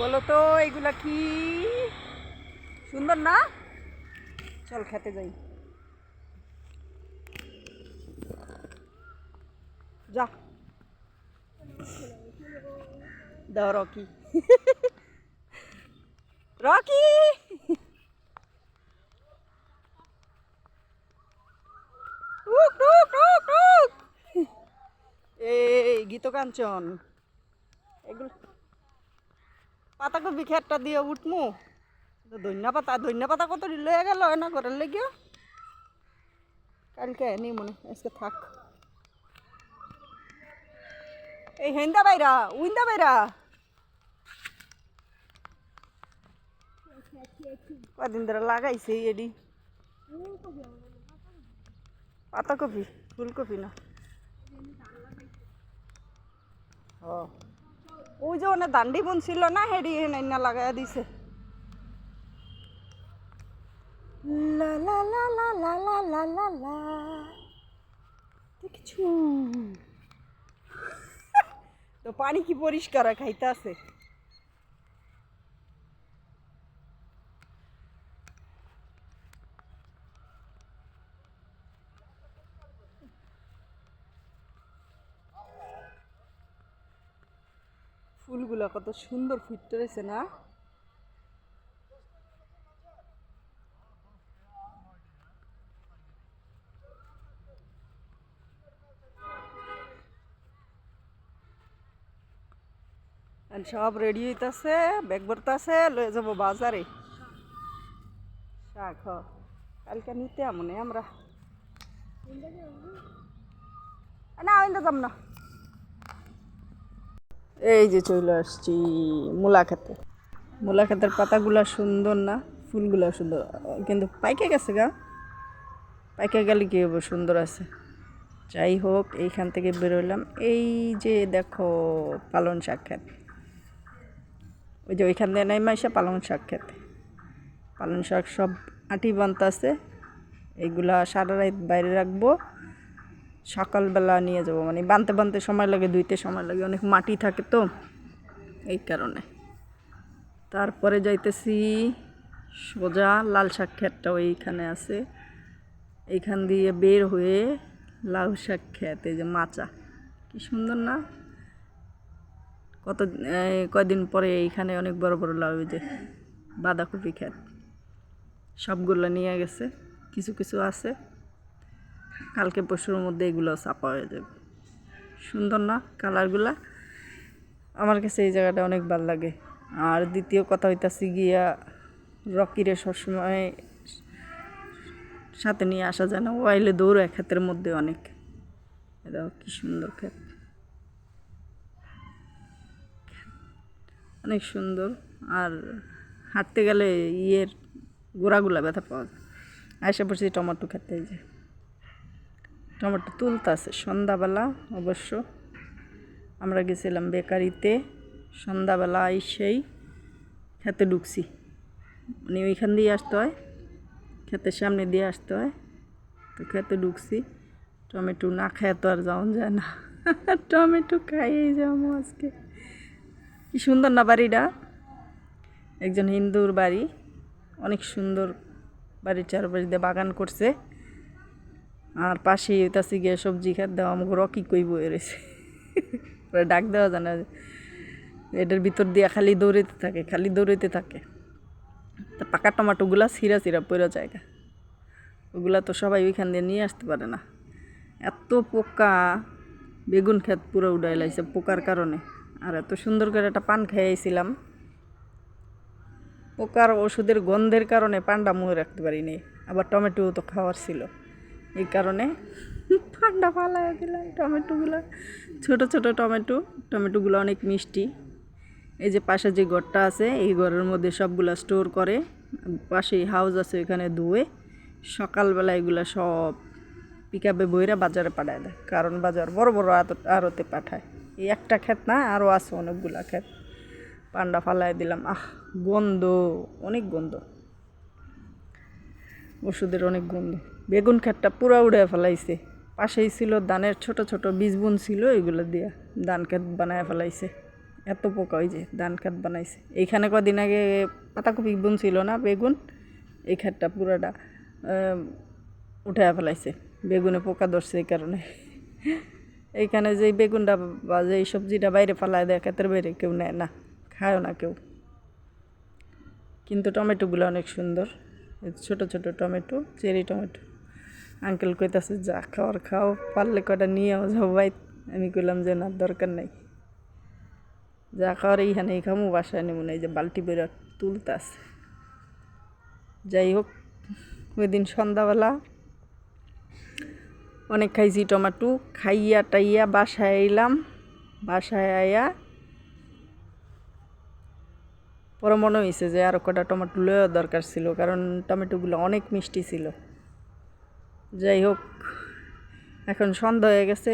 বলো তো, এগুলা কি? সুন্দর না? চল খেতে যাই। যা। দাও রকি। রকি। এই গীত কাঞ্চন এগুলো পাতাকপি খেরটা দিয়ে উঠমু। ধন্যা পাতা ধন্যা পাতা কত লয়ে গেল না ঘরের লেগে কালকে নি মনে, আজকে থাক। এই হেন্দা বাইরা, উইন্দা বাইরা। কদিন ধরে লাগাইছে এডি। পাতাকপি ফুলকপি না। ও। ওই যে ওনে দান্ডি বুনছিল না, হেডি হেনাইনা লাগাই দিছে। লা লা লা লা লা লা লা লা লা। তো পানি কি পরিষ্কার খাইতে আছে ফুলগুলা কত সুন্দর ফুটতে রয়েছে না? সব রেডি হইতাছে ব্যাগ ভরতাছে, লয়ে যাব বাজারে। শাক কালকে নিতে আমনে আমরা। না ওইটা যাম না। এই যে চলে আসছি মূলা খেতে মূলা ক্ষেতের পাতাগুলা সুন্দর না? ফুলগুলা সুন্দর। কিন্তু পাইকে গেছে গা। পাইকে গেলে কি হবে সুন্দর আছে। যাই হোক, এইখান থেকে বেরোলাম এই যে দেখো পালন শাক ক্ষেত ওই যে ওইখান দিয়ে নাই মাইসা পালং শাক খেতে। পালং শাক সব আটি বানতাছে এইগুলা সারা রাত বাইরে রাখব। সকালবেলা নিয়ে যাব। মানে বানতে বানতে সময় লাগে, ধুইতে সময় লাগে, অনেক মাটি থাকে তো, এই কারণে। তারপরে যাইতেছি সোজা লাল শাক ক্ষেতটা ওইখানে আছে। এইখান দিয়ে বের হয়ে লাউ শাক ক্ষেত, এই যে মাচা। কি সুন্দর না? কত কয়দিন পরে এইখানে অনেক বড় বড় লাউ যে বাঁধাকপি ক্ষেত। সবগুলো নিয়ে গেছে, কিছু কিছু আছে। কালকে পরশুর মধ্যে এগুলো চাপা হয়ে যাবে। সুন্দর না কালারগুলা? আমার কাছে এই জায়গাটা অনেক ভালো লাগে। আর দ্বিতীয় কথা হইতাছে গিয়া রকিরে সবসময় সাথে নিয়ে আসা যায় না। ওয়াইলে এক ক্ষেতের মধ্যে অনেক। এটা কি সুন্দর ক্ষেত। অনেক সুন্দর। আর হাঁটতে গেলে ইয়ের গোড়াগুলা ব্যথা পাওয়া যায়। পড়ছি টমেটো খেতে এই যে। টমেটো তুলতে আছে। সন্ধ্যাবেলা অবশ্য আমরা গেছিলাম বেকারিতে। সন্ধ্যাবেলা এসেই খেতে ঢুকছি। মানে ওইখান দিয়ে আসতে হয় ক্ষেতের সামনে দিয়ে আসতে হয়। তো খেতে ঢুকছি। টমেটো না খায় তো আর যাওয়া যায় না। টমেটো খাইয়েই যাব আজকে। কি সুন্দর না বাড়িটা? একজন হিন্দুর বাড়ি। অনেক সুন্দর বাড়ির চারপাশ দিয়ে বাগান করছে। আর পাশে হইতাছে গিয়ে সবজি খাত দেওয়া, আমাকে রকি কই বয়ে রয়েছে ডাক দেওয়া জানা এটার ভিতর দিয়ে খালি দৌড়াইতে থাকে, খালি দৌড়াইতে থাকে। তা পাকা টমাটোগুলা সিরা সিরা পড়ে জায়গা ওগুলা তো সবাই ওইখান দিয়ে নিয়ে আসতে পারে না। এত পোকা, বেগুন ক্ষেত পুরো উড়াই লাগছে পোকার কারণে। আর এত সুন্দর করে একটা পান খাইয়েছিলাম পোকার ওষুধের গন্ধের কারণে পানটা মুহে রাখতে পারিনি। আবার টমেটো তো খাওয়ার ছিল। এই কারণে পান্ডা ফালাই দিলাম টমেটোগুলো, ছোট ছোট টমেটো, টমেটোগুলো অনেক মিষ্টি। এই যে পাশে যে ঘরটা আছে, এই ঘরের মধ্যে সবগুলা স্টোর করে, পাশেই হাউস আছে এখানে ধুয়ে সকালবেলা এগুলা সব পিকাপে বইরা বাজারে পাঠায় দেয়, কারণ বাজার বড় বড় আড়তে পাঠায়। এই একটা ক্ষেত না, আরও আছে অনেকগুলা ক্ষেত। পান্ডা ফালাই দিলাম, আহ, গন্ধ, অনেক গন্ধ। ওষুধের অনেক গন্ধ। বেগুন ক্ষেতটা পুরা উড়ে ফেলাইছে। পাশেই ছিল ধানের ছোট ছোট বীজ বুন ছিল, এগুলো দিয়া ধান ক্ষেত বানায় ফেলাইছে। এত পোকা ওই যে ধান খাত বানাইছে। এইখানে কদিন আগে পাতাকপি বুনছিল না, বেগুন? এই খাতটা পুরাটা উঠে ফেলাইছে। বেগুনে পোকা ধরছে এই কারণে। এইখানে যে বেগুনটা বা যে সবজিটা বাইরে ফেলায় দেয়, ক্ষেতের বাইরে কেউ নেয় না, খায়ও না কেউ। কিন্তু টমেটোগুলো অনেক সুন্দর। ছোট ছোট টমেটো, চেরি টমেটো। আঙ্কেল কইতাছে, যা খাওয়ার খাও, পারলে কটা নিয়েও যাও ভাই। আমি কইলাম যে, না, দরকার নাই। যা খাওয়ার এইখানে খামু, বাসায় নেব না এই যে বালতি বেরো তুলতাস যাই হোক ওই দিন সন্ধ্যাবেলা অনেক খাইছি টমেটো, খাইয়া টাইয়া বাসায় এলাম বাসায় আইয়া পরে মনে হয়েছে যে আরও কটা টমেটো লওয়া দরকার ছিল, কারণ টমেটোগুলো অনেক মিষ্টি ছিল। যাই হোক, এখন সন্ধ্যা হয়ে গেছে,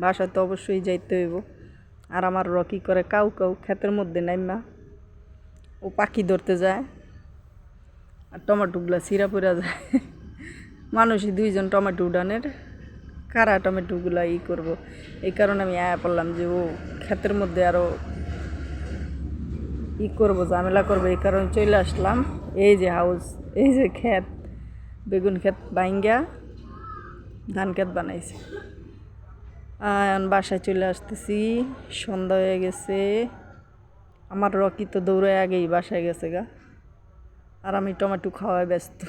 বাসায় তো অবশ্যই যাইতে হইব। আর আমার রকি করে কাউ কাউ ক্ষেতের মধ্যে নাইমা, ও পাখি ধরতে যায়, আর টমেটোগুলো সিরা পড়া যায়। মানুষই দুইজন টমেটো উডানের, কারা টমেটোগুলো ই করব? এই কারণে আমি আয়া পড়লাম যে ও ক্ষেতের মধ্যে আরও ই করব, ঝামেলা করব, এই কারণে চলে আসলাম। এই যে হাউস এই যে ক্ষেত বেগুন ক্ষেত বাইঙ্গা, ধান ক্ষেত বানাইছে। এখন বাসায় চলে আসতেছি, সন্ধ্যা হয়ে গেছে। আমার রকি তো দৌড়ে আগেই বাসায় গেছে গা। আর আমি টমেটো খাওয়ায় ব্যস্ত।